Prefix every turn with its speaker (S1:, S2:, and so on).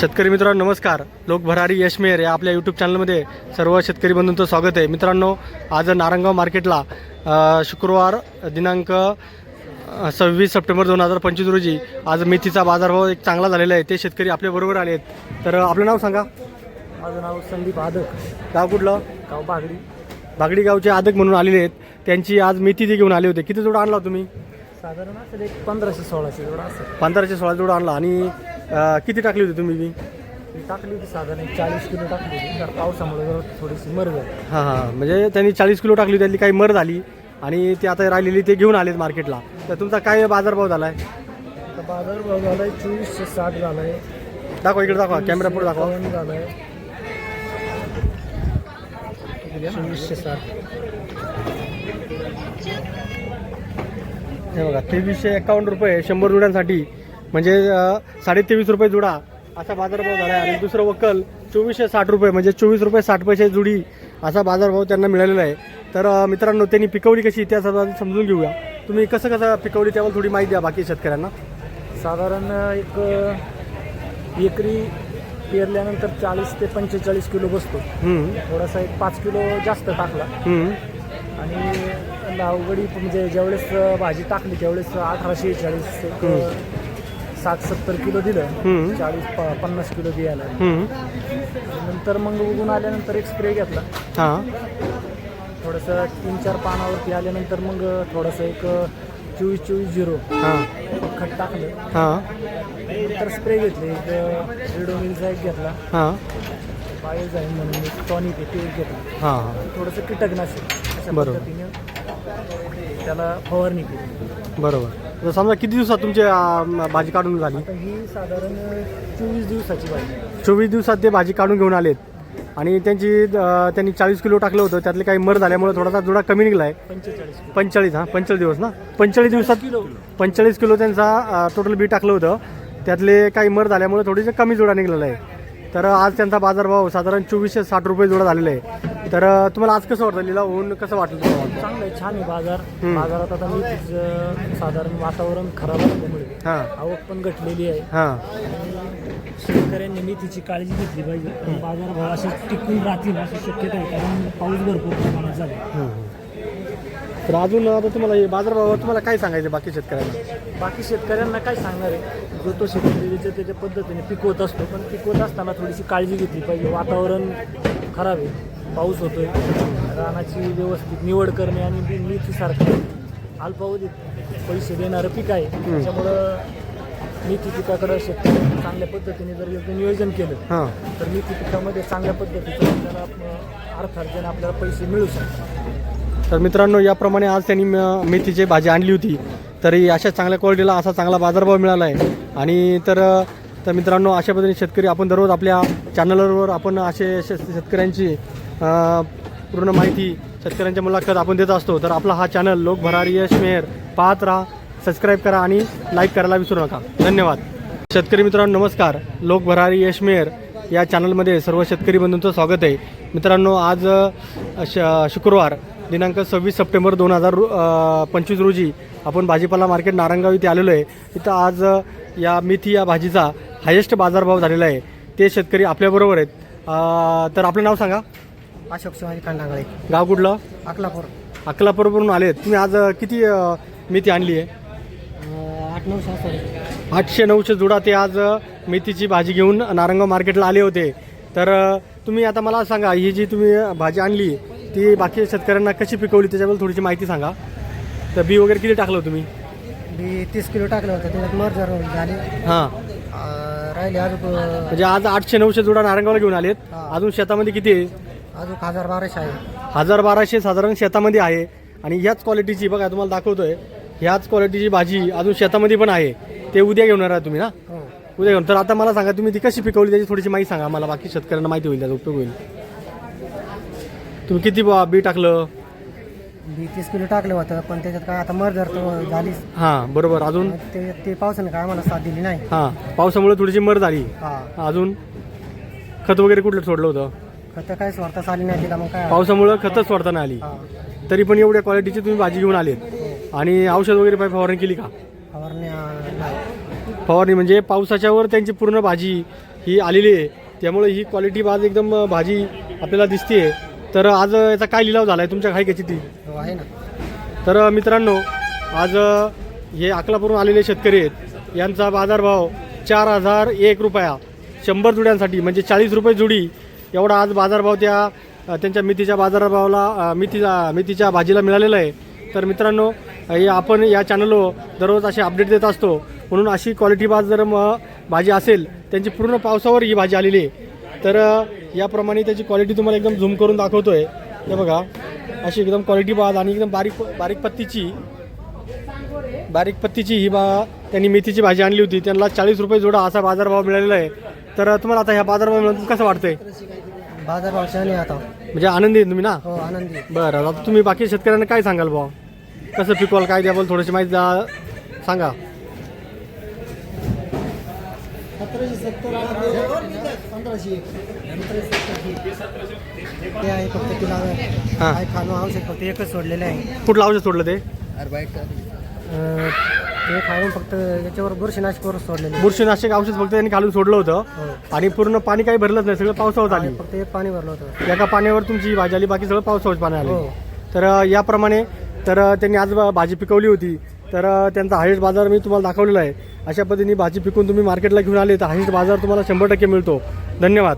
S1: शेतकरी मित्रांनो नमस्कार. लोक भरारी यशमेर या आपल्या यूट्यूब चॅनलमध्ये सर्व शेतकरी बंधूंचं स्वागत आहे. मित्रांनो आज नारायणगाव मार्केटला शुक्रवार दिनांक सव्वीस सप्टेंबर दोन हजार पंचवीस रोजी आज मेथीचा बाजारभाव एक चांगला झालेला आहे. ते शेतकरी आपल्याबरोबर आले आहेत. तर आपलं नाव सांगा.
S2: माझं नाव संदीप आदक.
S1: गाव कुठलं?
S2: गाव बागडी.
S1: बागडी गावचे आदक म्हणून आलेले आहेत. त्यांची आज मेथी ते घेऊन आले होते. किती जोडा आणला तुम्ही?
S2: साधारण असेल एक पंधराशे सोळाशे एवढा असेल.
S1: पंधराशे सोळा जोडा आणला. आणि अ, किती टाकली होती तुम्ही बी?
S2: ती टाकली होती साधारण एक चाळीस किलो टाकली होती. तर पावसामुळे जरा थोडीशी मर झाली.
S1: हां हां. म्हणजे त्यांनी चाळीस किलो टाकली त्यातली काही मर झाली. आणि ते आता राहिलेली ते घेऊन आलेत मार्केटला. तर तुमचा काय बाजारभाव झाला आहे
S2: आता बाजार भाव झालाय चोवीसशे साठ झालाय.
S1: दाखवा इकडे दाखवा. कॅमेरा पुढे दाखवा.
S2: एकावन्न झालाय. चोवीसशे साठ.
S1: हे बघा तेवीसशे एकावन्न रुपये शंभर जुड्यांसाठी म्हणजे साडे तेवीस रुपये जुडा असा बाजारभाव झाला आहे. आणि दुसरं वक्कल चोवीसशे साठ रुपये म्हणजे चोवीस रुपये साठ पैसे जुडी असा बाजारभाव त्यांना मिळालेला आहे. तर मित्रांनो त्यांनी पिकवली कशी त्या सर्व समजून घेऊया. तुम्ही कसं कसं पिकवली त्यावर थोडी माहिती द्या बाकी शेतकऱ्यांना.
S2: साधारण एक एकरी पेरल्यानंतर चाळीस ते पंचेचाळीस किलो बसतो. थोडासा एक पाच किलो जास्त टाकला.
S1: हम्म,
S2: आणि लावगडी म्हणजे ज्यावेळेस भाजी टाकली त्यावेळेस अठराशे चाळीस साठ सत्तर किलो दिलं. चाळीस पन्नास किलो बियाला. नंतर मग उगून आल्यानंतर एक स्प्रे घेतला.
S1: हां.
S2: थोडंसं तीन चार पानावरती आल्यानंतर मग थोडंसं एक चोवीस चोवीस झिरो
S1: हां.
S2: खत टाकलं.
S1: हां.
S2: नंतर स्प्रे घेतले. एक रेडोमिलचा एक घेतला.
S1: हां.
S2: बायो जाईन म्हणून एक टॉनिक ते एक घेतला. थोडंसं कीटकनाशक. अशा
S1: बरोबर.
S2: पद्धतीने त्याला फवारणी केली.
S1: बरोबर. तर समजा किती दिवसात तुमची भाजी काढून झाली?
S2: ही साधारण चोवीस दिवसाची भाजी.
S1: चोवीस दिवसात ते भाजी काढून घेऊन आलेत. आणि त्यांची अं, त्यांनी चाळीस किलो टाकलं होतं. त्यातले काही मर झाल्यामुळे थोडासा जुडा कमी निघला आहे
S2: पंचेचाळीस किलो.
S1: पंचेचाळीस हां पंचेचाळीस दिवस ना? पंचेचाळीस दिवसात पंचेचाळीस किलो त्यांचा टोटल बी टाकलं होतं. त्यातले काही मर झाल्यामुळे थोडीसे कमी जोडा निघलेला आहे. तर आज त्यांचा बाजारभाव साधारण चोवीसशे साठ रुपये जोडा झालेला आहे. तर अं, तुम्हाला आज कसं वाटलं लिला होऊन कसं वाटलं तुम्हाला?
S2: चांगलं आहे छान आहे बाजार. बाजारात आता मी साधारण वातावरण खराब असल्यामुळे
S1: हां.
S2: आवक पण घटलेली आहे.
S1: हां.
S2: शेतकऱ्यांनी मेथीची काळजी घेतली पाहिजे. पण बाजार भाव असे टिकून राहतील अशी शक्यता आहे कारण पाऊस भरपूर प्रमाणात झाला.
S1: तर अजून आता तुम्हाला हे बाजारभावात तुम्हाला काय सांगायचं बाकी शेतकऱ्यांना?
S2: बाकी शेतकऱ्यांना काय सांगणार आहे? जो तो शेतकरी त्याच्या पद्धतीने पिकवत असतो पण पिकवत असताना थोडीशी काळजी घेतली पाहिजे. वातावरण खराब आहे. पाऊस होतोय. रानाची व्यवस्थित निवड करणे आणि बी- मेथीसारखं अल्पावधीत पैसे देणारं पीक आहे. त्याच्यामुळं मेथी पिकाकडं शेतकऱ्यांनी चांगल्या पद्धतीने जर योग्य नियोजन केलं तर मेथी पिकामध्ये चांगल्या पद्धतीचं आपल्याला अर्थार्जन आपल्याला पैसे मिळू शकतात.
S1: तर मित्रांनो याप्रमाणे आज त्यांनी मेथीची भाजी आणली होती. तरी अशा चांगल्या क्वालिटीला असा चांगला बाजारभाव मिळाला आहे आणि तर तर मित्रांनो अशा पद्धतीने शेतकरी आपण दररोज आपल्या चॅनलवर आपण असे शेतकऱ्यांची पूर्ण माहिती शेतकऱ्यांच्या मुलाखत आपण देत असतो. तर आपला हा चॅनल लोक भरारी यश मेहर पाहत राहा सबस्क्राईब करा आणि लाईक करायला विसरू नका. धन्यवाद. शेतकरी मित्रांनो नमस्कार. लोक भरारी यश मेहर या चॅनलमध्ये सर्व शेतकरी बंधूंचं स्वागत आहे. मित्रांनो आज श शुक्रवार दिनांक सव्वीस सप्टेंबर दोन हजार पंचवीस रोजी आपण भाजीपाला मार्केट नारायणगाव इथे आलेलो आहे. इथं आज या मेथी या भाजीचा हायेस्ट बाजारभाव झालेला आहे. ते शेतकरी आपल्याबरोबर आहेत. अ, तर आपलं नाव सांगा.
S2: अशोक शिवाजी कांडागळे
S1: गाव कुठलं?
S2: अकलापूर.
S1: अकलापूरवरून आले तुम्ही आज अ, किती अ, मेथी आणली आहे?
S2: आठ नऊ सहा
S1: आठशे नऊशे जुडा ते आज अ, मेथीची भाजी घेऊन नारंगाव मार्केटला आले होते. तर अ, तुम्ही आता मला सांगा ही जी तुम्ही अ, भाजी आणली ती बाकी शेतकऱ्यांना कशी पिकवली? त्याच्याबद्दल थोडीशी माहिती सांगा. तर बी वगैरे किती टाकलं तुम्ही?
S2: मी तीस किलो टाकलं होतं. त्याच्यात मर्जर झाली.
S1: हां.
S2: राहिले अजून
S1: म्हणजे आज आठशे नऊशे जुडा नारंगावला घेऊन आलेत.
S2: हा.
S1: अजून शेतामध्ये किती आहे?
S2: अजून हजार बाराशे आहे.
S1: हजार बाराशे साधारण शेतामध्ये आहे. आणि ह्याच क्वालिटीची बघा तुम्हाला दाखवतोय. ह्याच क्वालिटीची भाजी अजून शेतामध्ये पण आहे. ते उद्या घेऊन येणार तुम्ही ना?
S2: हो.
S1: उद्या घेऊन. तर आता मला सांगा तुम्ही ती कशी पिकवली त्याची थोडीशी माहिती सांगा. मला बाकी शेतकऱ्यांना माहिती होईल त्याचा उपयोग होईल. तुम्ही किती बा- बी टाकलं?
S2: मी तीस किलो टाकलं होतं पण त्याच्यात काय आता मर्जर तर झालीच.
S1: हां बरोबर. अजून?
S2: ते ते पावसाने काय आम्हाला साथ दिली नाही.
S1: हां पावसामुळे थोडीशी मर झाली.
S2: हा.
S1: अजून? खत वगैरे कुठलं सोडलं होतं?
S2: खतं काय स्वार्थास आली नाही तिला मग काय?
S1: पावसामुळं खतच सोडताना आली.
S2: हा.
S1: तरी पण एवढ्या क्वालिटीची तुम्ही भाजी घेऊन आलेत. आणि औषध वगैरे पाय फवारणी केली का?
S2: फवारणी नाही.
S1: फवारणी म्हणजे पावसाच्यावर त्यांची पूर्ण भाजी ही आलेली आहे. त्यामुळे ही क्वालिटी आज एकदम भाजी आपल्याला दिसते तर आज याचा काय लिलाव झाला आहे तुमच्या किती
S3: हो आहे ना.
S1: तर मित्रांनो आज हे अकलापूरून आलेले शेतकरी आहेत. यांचा बाजारभाव चार हजार एक रुपया. शंभर जुड्यांसाठी म्हणजे चाळीस रुपये जुडी. एवढा आज बाजारभाव त्या त्यांच्या मेथीच्या बाजारभावाला अ, मेथीच्या भाजीला मिळालेला आहे. तर मित्रांनो हे आपण या चॅनलवर दररोज असे अपडेट देत असतो. म्हणून अशी क्वालिटी बाज जर म भाजी असेल त्यांची पूर्ण पावसावर ही भाजी आलेली आहे. तर याप्रमाणे त्याची क्वालिटी तुम्हाला एकदम झूम करून दाखवतो आहे हे बघा अशी एकदम क्वालिटी बाज आणि एकदम बारीक बारीक पत्तीची बारीक पत्तीची ही बा त्यांनी मेथीची भाजी आणली होती. त्यांना चाळीस रुपये जोडा असा बाजारभाव मिळालेला आहे. तर तुम्हाला आता ह्या बाजारभाव मिळून कसं वाटतंय?
S3: बाजारभाव छान आहे आता.
S1: म्हणजे आनंदी आहे तुम्ही ना?
S3: हो आनंदी
S1: बरं आता तुम्ही बाकी शेतकऱ्यांना काय सांगाल भाऊ कसं पिकवाल काय द्याल थोडीशी माहिती द्या. सांगा.
S3: सतराशे सत्तर पंधराशे ते आहे फक्त तिला
S1: हां.
S3: काय खाणं औषध फक्त एकच सोडलेलं आहे.
S1: कुठलं औषध सोडलं ते?
S3: अं, ते खाऊन फक्त याच्यावर बुरशीनाशकवर सोडलेलं आहे.
S1: बुरशीनाशक औषध फक्त त्यांनी खालून सोडलं होतं.
S3: हो.
S1: आणि पूर्ण पाणी काही भरलंच नाही सगळं पावसावर आली.
S3: फक्त एक पाणी भरलं होतं.
S1: एका पाण्यावर तुमची भाजी आली बाकी सगळं पावसावर पाणी आलं.
S3: हो.
S1: तर अ, याप्रमाणे तर अ, त्यांनी आज भाजी पिकवली होती. तर त्यांचा हायेस्ट बाजार मी तुम्हाला दाखवलेला आहे. अशा पद्धतीने भाजी पिकून तुम्ही मार्केटला घेऊन आले तर हायेस्ट बाजार तुम्हाला शंभर टक्के मिळतो. धन्यवाद.